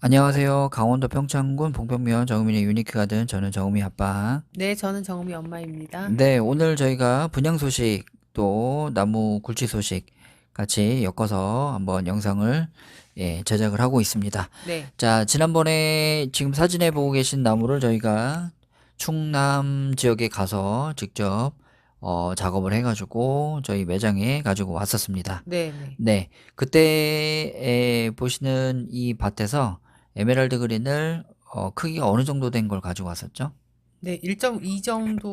안녕하세요. 강원도 평창군 봉평면 정우민의 유니크 가든 저는 정우미 아빠. 네, 저는 정우미 엄마입니다. 네, 오늘 저희가 분양 소식 또 나무 굴치 소식 같이 엮어서 한번 영상을 예, 제작을 하고 있습니다. 네, 자, 지난번에 지금 사진에 보고 계신 나무를 저희가 충남 지역에 가서 직접 어, 작업을 해가지고 저희 매장에 가지고 왔었습니다. 네, 네. 네, 그때 보시는 이 밭에서 에메랄드 그린을 어, 크기가 어느 정도 된 걸 가지고 왔었죠? 네, 1.2 정도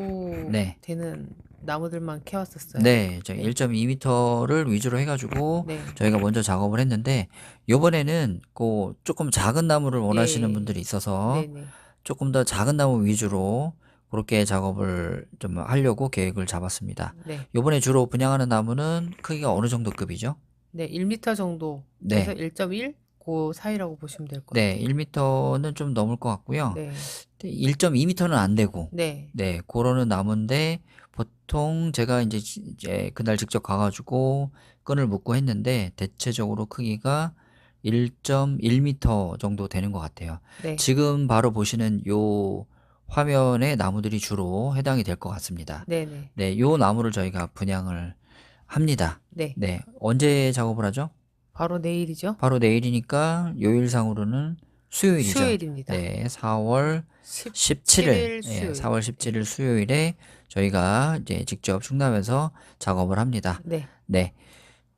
네. 되는 나무들만 캐왔었어요. 네, 저희 1.2m를 위주로 해가지고 네, 저희가 먼저 작업을 했는데 요번에는 그 조금 작은 나무를 원하시는 예. 분들이 있어서 네, 네. 조금 더 작은 나무 위주로 그렇게 작업을 좀 하려고 계획을 잡았습니다. 네, 요번에 주로 분양하는 나무는 크기가 어느 정도 급이죠? 네, 1m 정도. 네. 그래서 1.1? 그 사이라고 보시면 될것 네, 같아요. 1m는 좀 넘을 것 같고요. 네, 1.2m는 안 되고 네, 네, 그거는 나무인데 보통 제가 이제, 지- 이제 그날 직접 가가지고 끈을 묶고 했는데 대체적으로 크기가 1.1m 정도 되는 것 같아요. 네, 지금 바로 보시는 요 화면의 나무들이 주로 해당이 될 것 같습니다. 네, 네, 네, 요 나무를 저희가 분양을 합니다. 네. 네, 언제 작업을 하죠? 바로 내일이죠? 바로 내일이니까 요일상으로는 수요일이죠. 수요일입니다. 네, 4월 10, 17일, 예, 수요일. 4월 17일 수요일에 저희가 이제 직접 충남에서 작업을 합니다. 네, 네.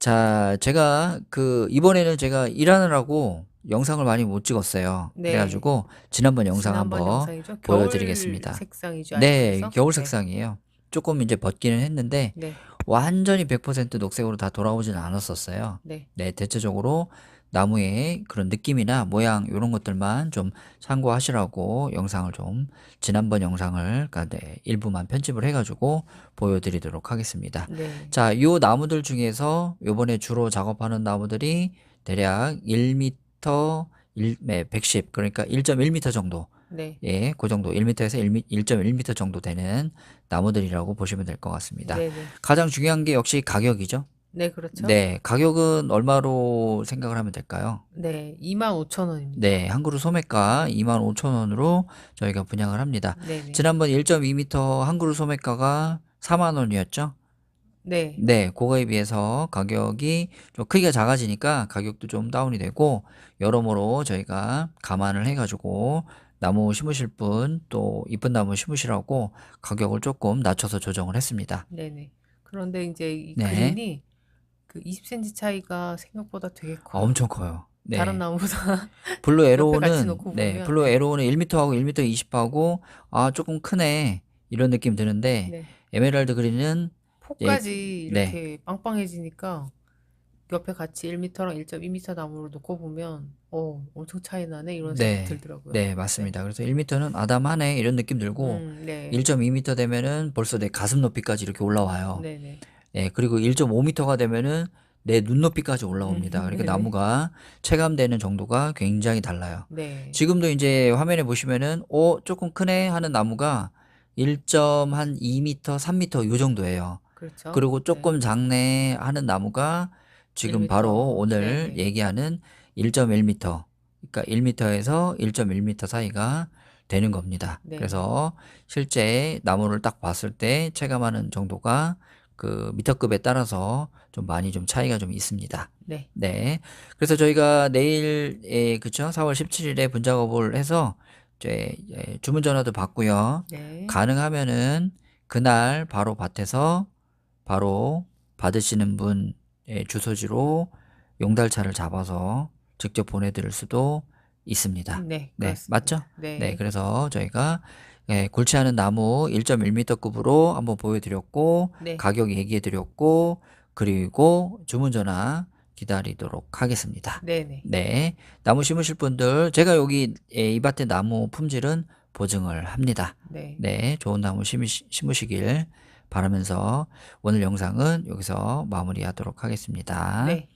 자, 제가 그 이번에는 제가 일하느라고 영상을 많이 못 찍었어요. 네. 그래가지고 지난번 영상 지난번 한번 영상이죠? 보여드리겠습니다. 겨울 색상이죠? 네, 아직까지서? 겨울 네, 색상이에요. 조금 이제 벗기는 했는데 네, 완전히 100% 녹색으로 다 돌아오지는 않았었어요. 네, 네, 대체적으로 나무의 그런 느낌이나 모양 이런 것들만 좀 참고하시라고 영상을 좀 지난번 영상을 그러니까 네, 일부만 편집을 해가지고 보여드리도록 하겠습니다. 네, 자, 요 나무들 중에서 요번에 주로 작업하는 나무들이 대략 1m 1, 네, 110 그러니까 1.1m 정도 네, 예, 그 정도 1m에서 1.1m 정도 되는 나무들이라고 보시면 될 것 같습니다. 네, 네, 가장 중요한 게 역시 가격이죠. 네, 그렇죠? 네, 가격은 얼마로 생각을 하면 될까요? 네, 25,000원입니다. 네, 한 그루 소매가 25,000원으로 저희가 분양을 합니다. 네, 네. 지난번 1.2m 한 그루 소매가가 4만 원이었죠? 네, 네, 그거에 비해서 가격이 좀 크기가 작아지니까 가격도 좀 다운이 되고 여러모로 저희가 감안을 해가지고 나무 심으실 분 또 이쁜 나무 심으시라고 가격을 조금 낮춰서 조정을 했습니다. 네네. 그런데 이제 이 네. 그린이 그 20cm 차이가 생각보다 되게 아, 커요. 엄청 커요. 네. 다른 나무보다. 블루 같이 에로우는 놓고 네, 보면, 블루 네. 에로우는 1m하고 1m 20하고 아 조금 크네 이런 느낌 드는데 네. 에메랄드 그린은 폭까지 네. 이렇게 빵빵해지니까 옆에 같이 1m랑 1.2m 나무를 놓고 보면 어, 엄청 차이 나네 이런 네. 생각이 들더라고요. 네 맞습니다. 그래서 1m는 아담하네 이런 느낌 들고 음, 네. 1.2m 되면은 벌써 내 가슴 높이까지 이렇게 올라와요. 네 네. 예, 그리고 1.5m가 되면은 내 눈높이까지 올라옵니다. 음, 그러니까 네네. 나무가 체감되는 정도가 굉장히 달라요. 네. 지금도 이제 화면에 보시면은 오 조금 크네 하는 나무가 1.2m, 3m 요 정도예요. 그렇죠. 그리고 조금 작네 하는 나무가 지금 1m. 바로 오늘 네네. 얘기하는 1.1m. 그러니까 1m에서 1.1m 사이가 되는 겁니다. 네. 그래서 실제 나무를 딱 봤을 때 체감하는 정도가 그 미터급에 따라서 좀 많이 좀 차이가 좀 있습니다. 네. 네. 그래서 저희가 내일에 그쵸? 4월 17일에 분작업을 해서 이제 예, 주문 전화도 받고요. 네. 가능하면은 그날 바로 밭에서 바로 받으시는 분 의 주소지로 용달차를 잡아서 직접 보내드릴 수도 있습니다. 네. 네. 맞죠? 네. 네, 그래서 저희가 예, 굴치하는 나무 1.1m급으로 한번 보여드렸고 네. 가격 얘기해드렸고 그리고 주문 전화 기다리도록 하겠습니다. 네네. 네, 나무 심으실 분들 제가 여기 예, 이 밭의 나무 품질은 보증을 합니다. 네. 네, 좋은 나무 심으시, 심으시길 바라면서 오늘 영상은 여기서 마무리하도록 하겠습니다. 네.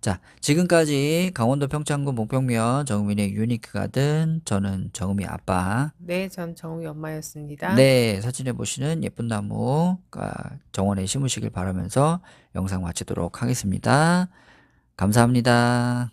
자, 지금까지 강원도 평창군 목평면 정우민의 유니크 가든 저는 정우미 아빠. 네, 전 정우미 엄마였습니다. 네, 사진에 보시는 예쁜 나무가 정원에 심으시길 바라면서 영상 마치도록 하겠습니다. 감사합니다.